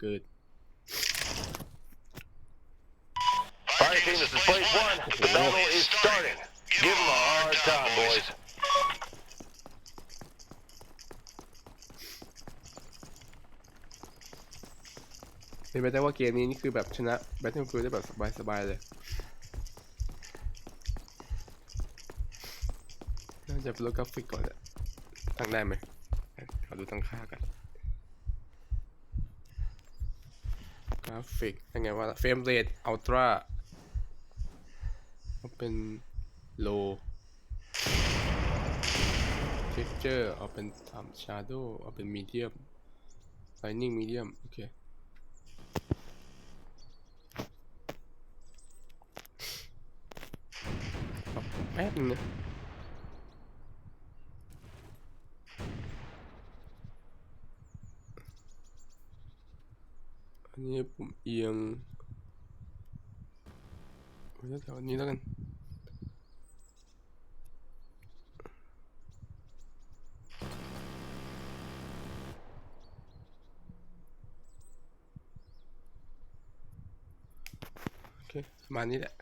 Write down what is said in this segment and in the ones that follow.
เกิด Fire team, this is Blaze One. The battle is starting. Give them a hard time, boys. เป็นไปได้ว่าเกมนี้นี่คือแบบชนะ Battlefield ได้แบบสบายๆเลย น่าจะเป็นรถกราฟิกก่อนอะตั้งได้ไหมขอดูตั้งค่ากัน ราฟิกยังไงว่าเฟรมเรทอัลตร้าเอาเป็นโลเจสเจอร์เอาเป็นต่ำชาร์โดเอาเป็นมีเดียมไลนิ่งมีเดียมโอเค แป๊บนึงนะอันนี้ผม เอียงไว้แถวนี้แล้วกันโอเคประมาณนี้แหละ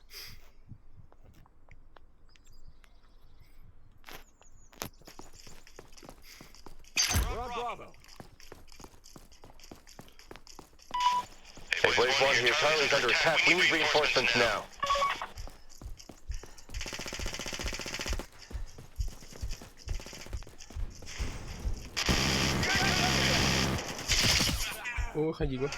under attack. We need reinforcements now. โอ้ใครยิงวะ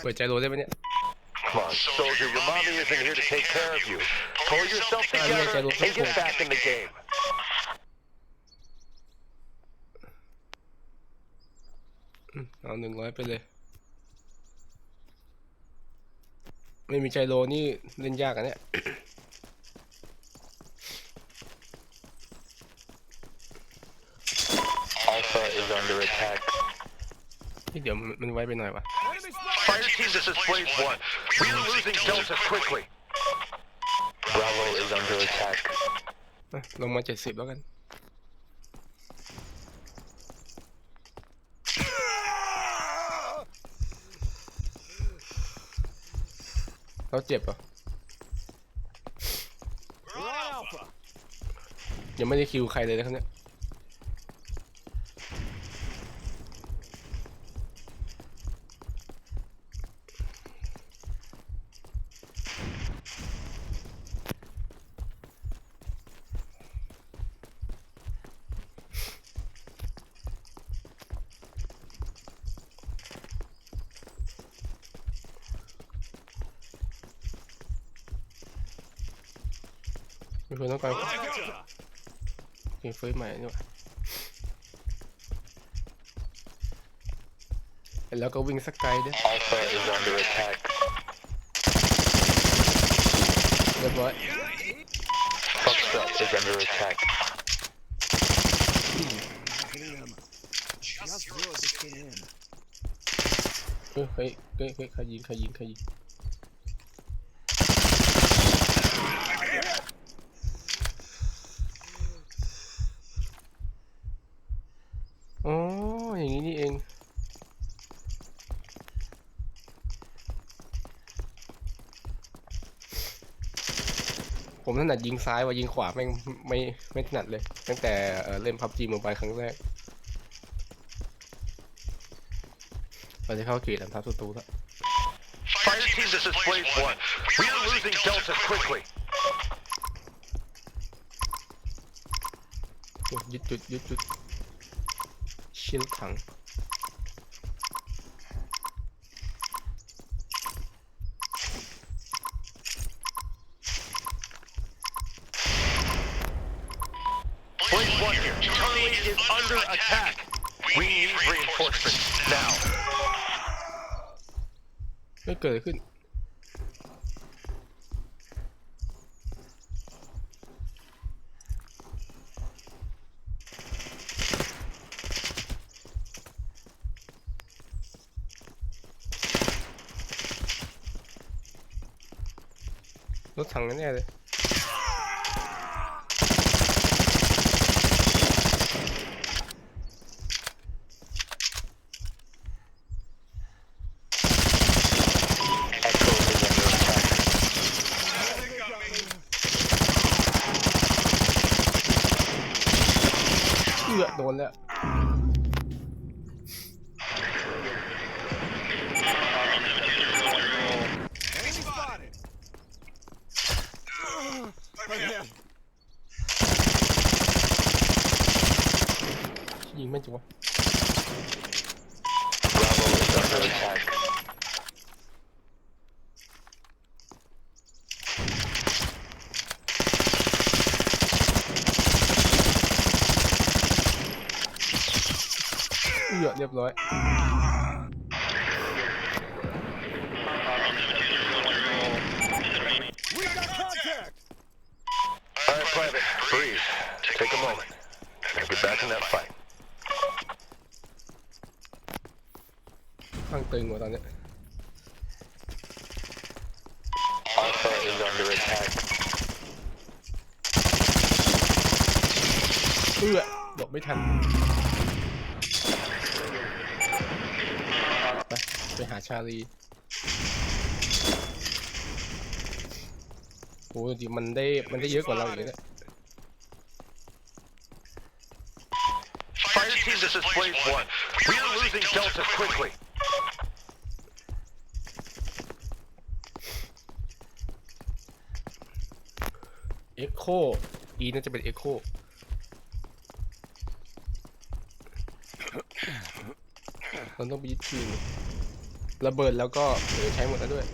เปิดใจโรได้ไหมเนี่ย Come on, soldier. Your mommy isn't here to take care of you. Pull yourself together and get back in the game. อืมเอาหนึ่งร้อยไปเลย ไม่มีใจโรนี่เล่นยากอันเนี้ย Alpha is under attack. เฮ้ยเดี๋ยวมันมันไว้ไปหน่อยวะ Enemy spotted. Fire team, this is Blaze One. We are losing Delta quickly. Bravo is under attack. อ่ะลงมาเจ็ดสิบแล้วกัน เราเจ็บเหรอ We're on Alpha. ยังไม่ได้คิวใครเลยนะครับเนี่ย มีคนต้องการ Delta. เกมเฟิร์สใหม่นี่หว่าแล้วก็วิ่งสักไกลด้วย Alpha is under attack. เรียบร้อย Foxtrot is under attack. Just yours to get in. เฮ้ยเฮ้ยเฮ้ยเฮ้ยใครยิงใครยิงใครยิงอ๋อ อย่างนี้นี่เอง ผมถ นัดยิงซ้ายว่ายิงขวาไม่งไม่ไม่ถนัดเลย ตั้งแต่เอ่อเล่นพับจีมือไปครั้งแรก เราจะเข้าเกตแล้วทับศัตรูแล้ว Fire team, this is Blaze One. We are losing Delta quickly. หยุดหยุดหยุดหยุดหยุดชิลถัง under attack. We need reinforcements now. ก็เกิดขึ้น nó thằng cái này đây All right, Private, breathe. Take a moment. Now get back in that fight. ข้างตึงกว่าตอนเนี้ย Alpha is under attack. เอื้อหลบไม่ทัน ไป ไปหาชาลี โอ้จริงๆมันได้มันได้เยอะกว่าเราอีกนะเนี่ย Fire team, this is Blaze 1. We are losing Delta quickly. เอ็กโคอีน่าจะเป็นเอ็กโค มันต้องไปยึดคืนระเบิดแล้วก็เออใช้หมดแล้วด้วย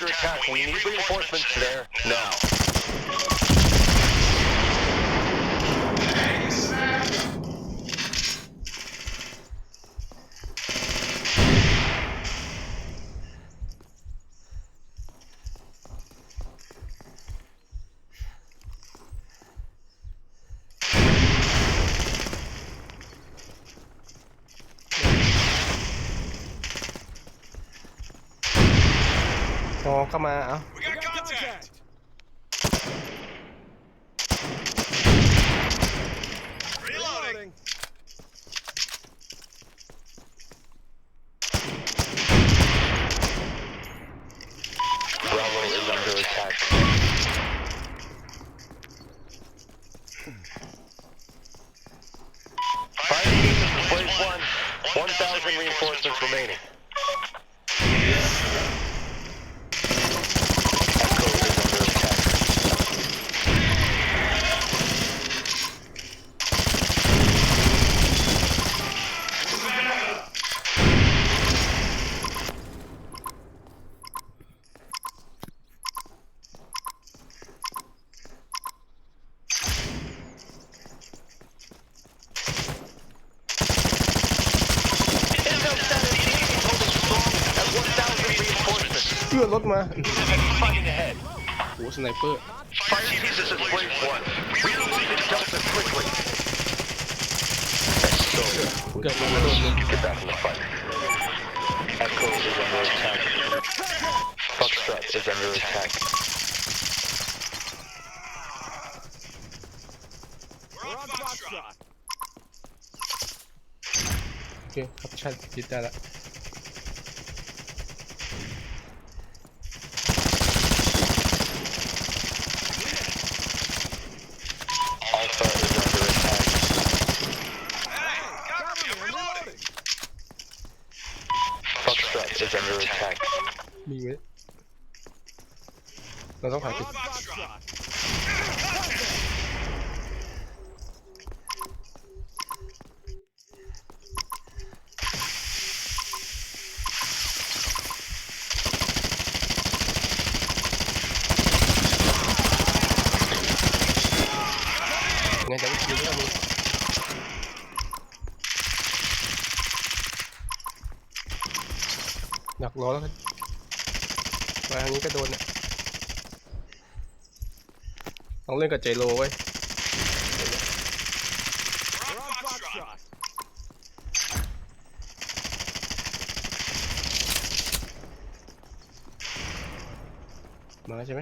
under attack. We need reinforcements there now. เข้ามา โอ้สไนเปอร์ Fire team, this is Blaze 1. We are losing Delta quickly. So, เกิดมาโดนเลย get back in the fight. Echo is under attack. Foxtrot is under attack. We're on Foxtrot. โอเคครับชัดคิดได้ละ Adam fark etti. Nghe chẳng chịu nữa luôn Đặt nó lên Và những cái đồn này. ต้องเล่นกับเจโรไว้ยมาใช่ไหม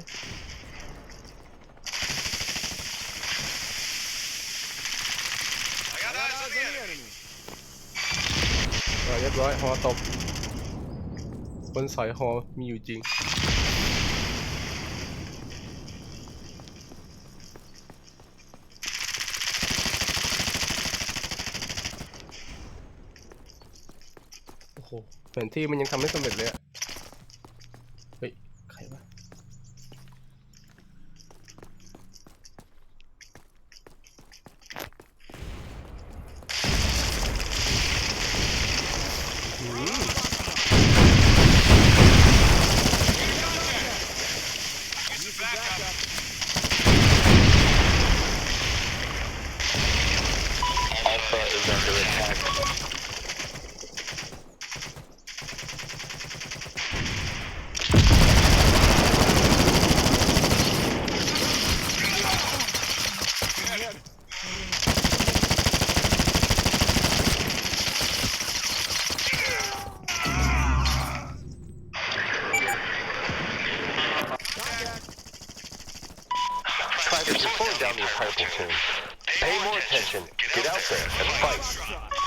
I got eyes on the enemy. อ่าเรียบร้อยฮอตก คนสอยฮอมีอยู่จริง โอ้โห แผนที่มันยังทำไม่สำเร็จเลยอะ Private, you're slowing down the entire platoon. Pay more attention, get out there, and fight.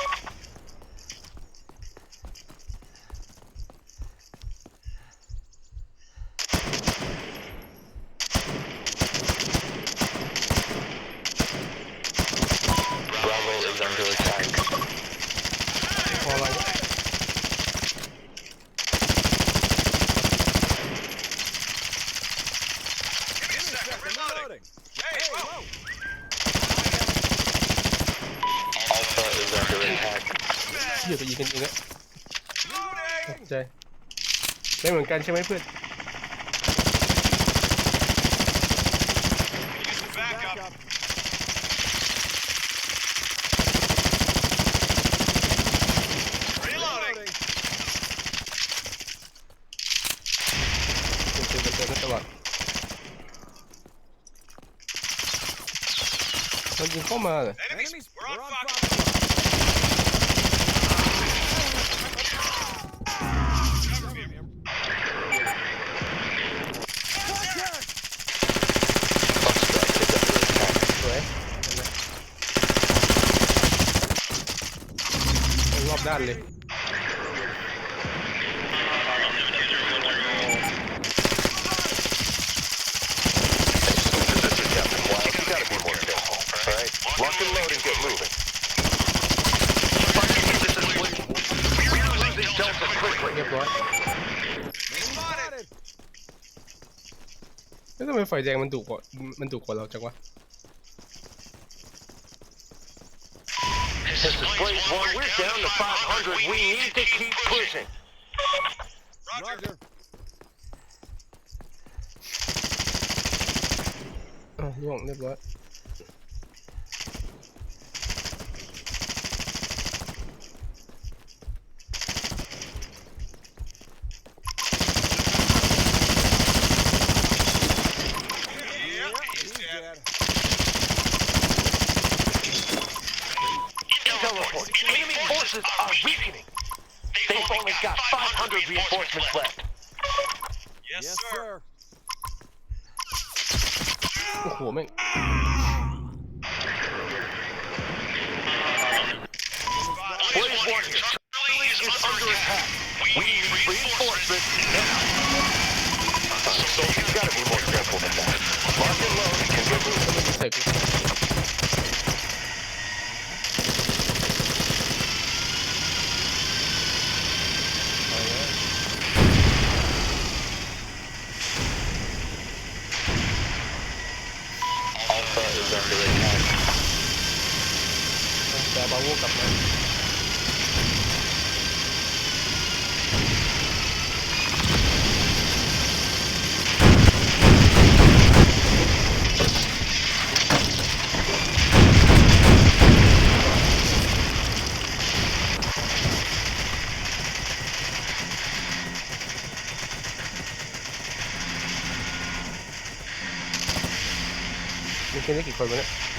เหี้ยไปยิงกันเองอะต Loading. กใจไม่เหมือนกันใช่ไหมเพื่อน Use the backup. Reloading. เจอเจอกันตลอดมันยิงเข้ามาเลย Enemies. อารอบด้านเลย This is Captain Wild. You gotta be more careful. Alright? Lock and load and get moving. We're losing Delta quickly. เรียบร้อย Spotted. แล้วทำไมไฟแดงมันดุกว่ามันดุกว่าเราจังวะ plays one. We're down to 500. We need to keep pushing. Roger. Oh, you won't live that. They've only got 500 reinforcements left. Yes, sir. โอ้โหแม่ง Blaze One, Charlie is under attack. We need reinforcements now. So you gotta be more careful than that. Lock and load and get moving. ใส่ वो करना है দেখে দেখি করবে না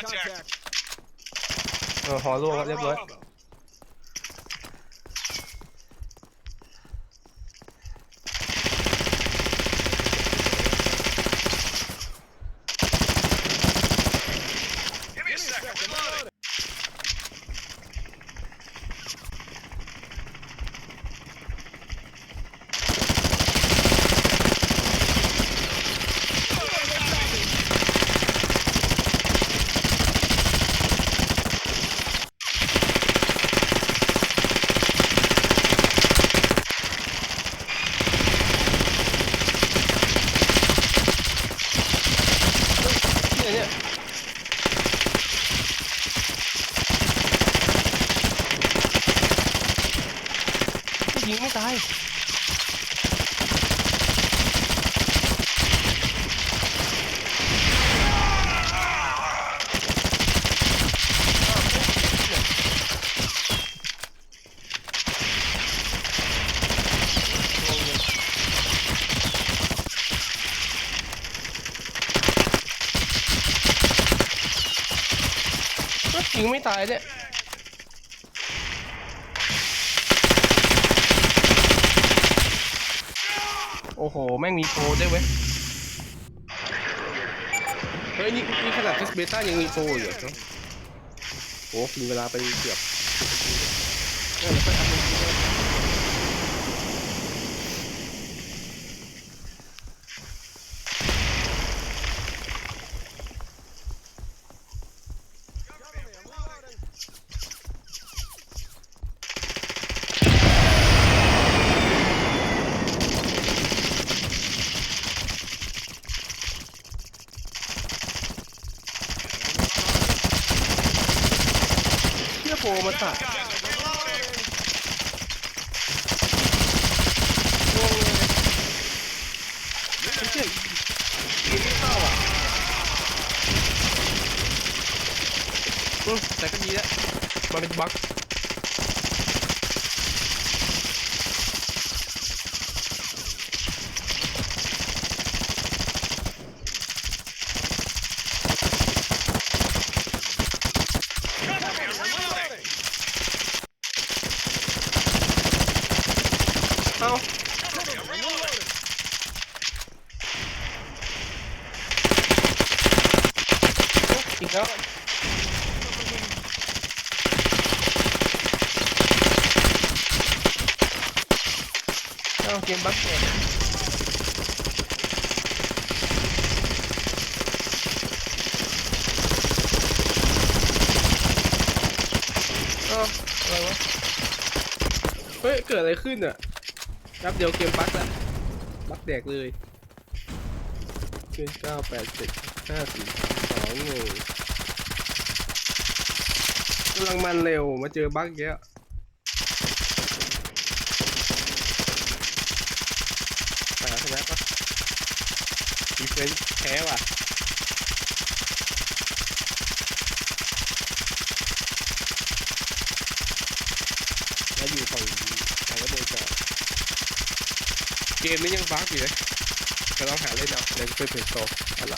contact. เออหอล่วงแล้วเรียบร้อย ยิงไม่ตายเนี่ยโอ้โห แม่งมีโปรด้วยเว้ย เฮ้ย นี่นี่ขนาดเทสเบต้ายังมีโปรอยู่เหรอโอ้กินเวลาไปเกือบเออแล้วค่อยอัพลง tak? Oh, Ini salah. Saya kan tidak balik. มบั๊กเนี่ยเอ้าอะไรวะ เฮ้ย เกิดอะไรขึ้นอะแป๊บเดียวเกมบั๊กแล้วบั๊กแดกเลยคือเก้าแปดเจ็ดห้าสี่สองหนึ่งกำลังมันเร็วมาเจอบั๊กเยอะไปแล้วชนะปะ ดีเฟนแพ้ว่ะแล้วอยู่ฝั่งไหนก็โดนจอดเกมนี้ยังบั๊กอยู่เลยจะลองหาเล่นเอาเล่นเพื่อเพจโตอันละ